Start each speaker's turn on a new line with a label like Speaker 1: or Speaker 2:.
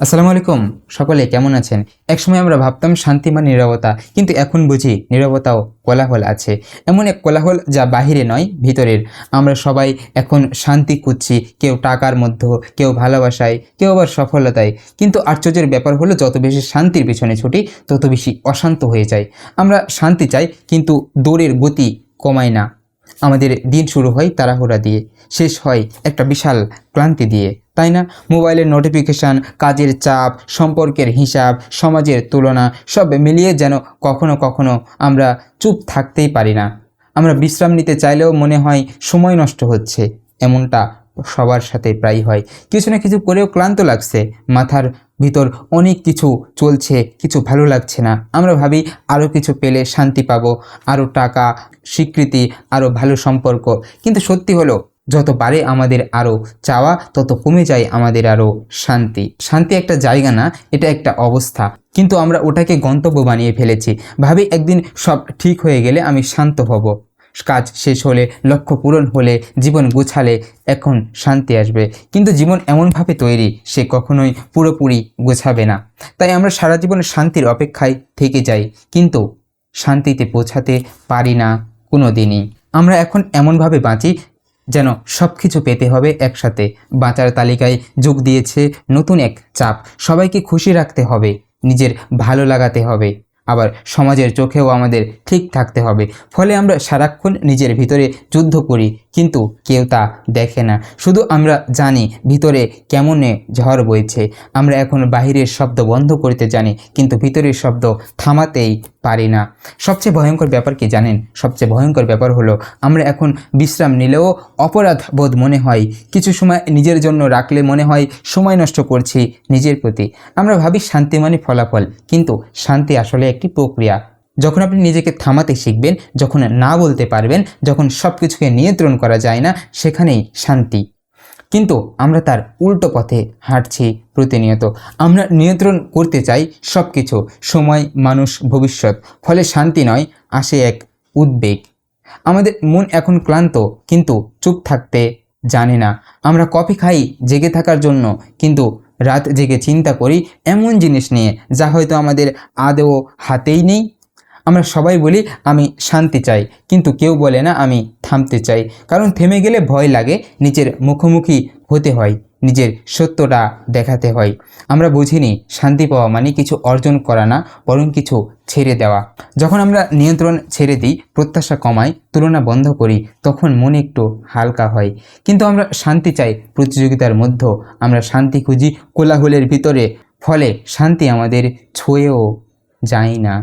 Speaker 1: আসসালামু আলাইকুম, সকলে কেমন আছেন? একসময় আমরা ভাবতাম শান্তি মানে নীরবতা, কিন্তু এখন বুঝি নীরবতাও কোলাহল আছে। এমন এক কোলাহল যা বাহিরে নয়, ভিতরের। আমরা সবাই এখন শান্তি খুঁজছি, কেউ টাকার মধ্যে, কেউ ভালোবাসায়, কেউ আবার সফলতায়। কিন্তু আশ্চর্যের ব্যাপার হলো, যত বেশি শান্তির পিছনে ছুটি, তত বেশি অশান্ত হয়ে যায় আমরা শান্তি চাই, কিন্তু দৌড়ের গতি কমায় না। আমাদের দিন শুরু হয় তাড়াহুড়া দিয়ে, শেষ হয় একটা বিশাল ক্লান্তি দিয়ে, তাই না? মোবাইলের নোটিফিকেশান কাজের চাপ, সম্পর্কের হিসাব, সমাজের তুলনা, সব মিলিয়ে যেন কখনো কখনো আমরা চুপ থাকতেই পারি না। আমরা বিশ্রাম নিতে চাইলেও মনে হয় সময় নষ্ট হচ্ছে, এমনটা সবার সাথে প্রায় হয়। কিছু না কিছু করেও ক্লান্ত লাগছে, মাথার ভিতর অনেক কিছু চলছে, কিছু ভালো লাগছে না। আমরা ভাবি আরও কিছু পেলে শান্তি পাবো আরও টাকা, স্বীকৃতি আরও ভালো সম্পর্ক। কিন্তু সত্যি হলো, যত বাড়ে আমাদের আরও চাওয়া, তত কমে যায় আমাদের আরও শান্তি। শান্তি একটা জায়গা না, এটা একটা অবস্থা। কিন্তু আমরা ওটাকে গন্তব্য বানিয়ে ফেলেছি। ভাবি একদিন সব ঠিক হয়ে গেলে আমি শান্ত হব। কাজ শেষ হলে, লক্ষ্য পূরণ হলে জীবন গোছালে এখন শান্তি আসবে। কিন্তু জীবন এমনভাবে তৈরি, সে কখনোই পুরোপুরি গোছাবে না। তাই আমরা সারা জীবন শান্তির অপেক্ষায় থেকে যাই, কিন্তু শান্তিতে পৌঁছাতে পারি না কোনো দিনই আমরা এখন এমনভাবে বাঁচি যেন সব কিছু পেতে হবে একসাথে। বাঁচার তালিকায় যোগ দিয়েছে নতুন এক চাপ। সবাইকে খুশি রাখতে হবে, নিজের ভালো লাগাতে হবে। আবার সমাজের চোখেও আমাদের ঠিক থাকতে হবে। ফলে আমরা সারাক্ষণ নিজের ভিতরে যুদ্ধ করি, কিন্তু কেউ তা দেখে না। শুধু আমরা জানি ভিতরে কেমনে ঝড় বইছে। আমরা এখন বাহিরের শব্দ বন্ধ করতে জানি, কিন্তু ভিতরের শব্দ থামাতেই পারি না। সবচেয়ে ভয়ঙ্কর ব্যাপার কি জানেন? সবচেয়ে ভয়ঙ্কর ব্যাপার হলো, আমরা এখন বিশ্রাম নিলেও অপরাধ বোধ মনে হয়। কিছু সময় নিজের জন্য রাখলে মনে হয় সময় নষ্ট করছি নিজের প্রতি। আমরা ভাবি শান্তি মানে ফলাফল, কিন্তু শান্তি আসলে একটি প্রক্রিয়া। যখন আপনি নিজেকে থামাতে শিখবেন, যখন না বলতে পারবেন, যখন সব কিছুকে নিয়ন্ত্রণ করা যায় না, সেখানেই শান্তি। কিন্তু আমরা তার উল্টো পথে হাঁটছি প্রতিনিয়ত। আমরা নিয়ন্ত্রণ করতে চাই সব কিছু সময়, মানুষ, ভবিষ্যৎ, ফলে শান্তি নয়, আসে এক উদ্বেগ। আমাদের মন এখন ক্লান্ত, কিন্তু চুপ থাকতে জানে না। আমরা কফি খাই জেগে থাকার জন্য, কিন্তু রাত জেগে চিন্তা করি এমন জিনিস নিয়ে, যা হয়তো আমাদের আদৌ হাতেই নেই। আমরা সবাই বলি, আমি শান্তি চাই। কিন্তু কেউ বলে না, আমি থামতে চাই। কারণ থেমে গেলে ভয় লাগে, নিজের মুখোমুখি হতে হয়, নিজের সত্যটা দেখাতে হয়। আমরা বুঝিনি, শান্তি পাওয়া মানে কিছু অর্জন করা না, বরং কিছু ছেড়ে দেওয়া। যখন আমরা নিয়ন্ত্রণ ছেড়ে দিই, প্রত্যাশা কমাই, তুলনা বন্ধ করি, তখন মন একটু হালকা হয়। কিন্তু আমরা শান্তি চাই প্রতিযোগিতার মধ্যে, আমরা শান্তি খুঁজি কোলাহলের ভিতরে, ফলে শান্তি আমাদের ছুঁয়েও যায় না।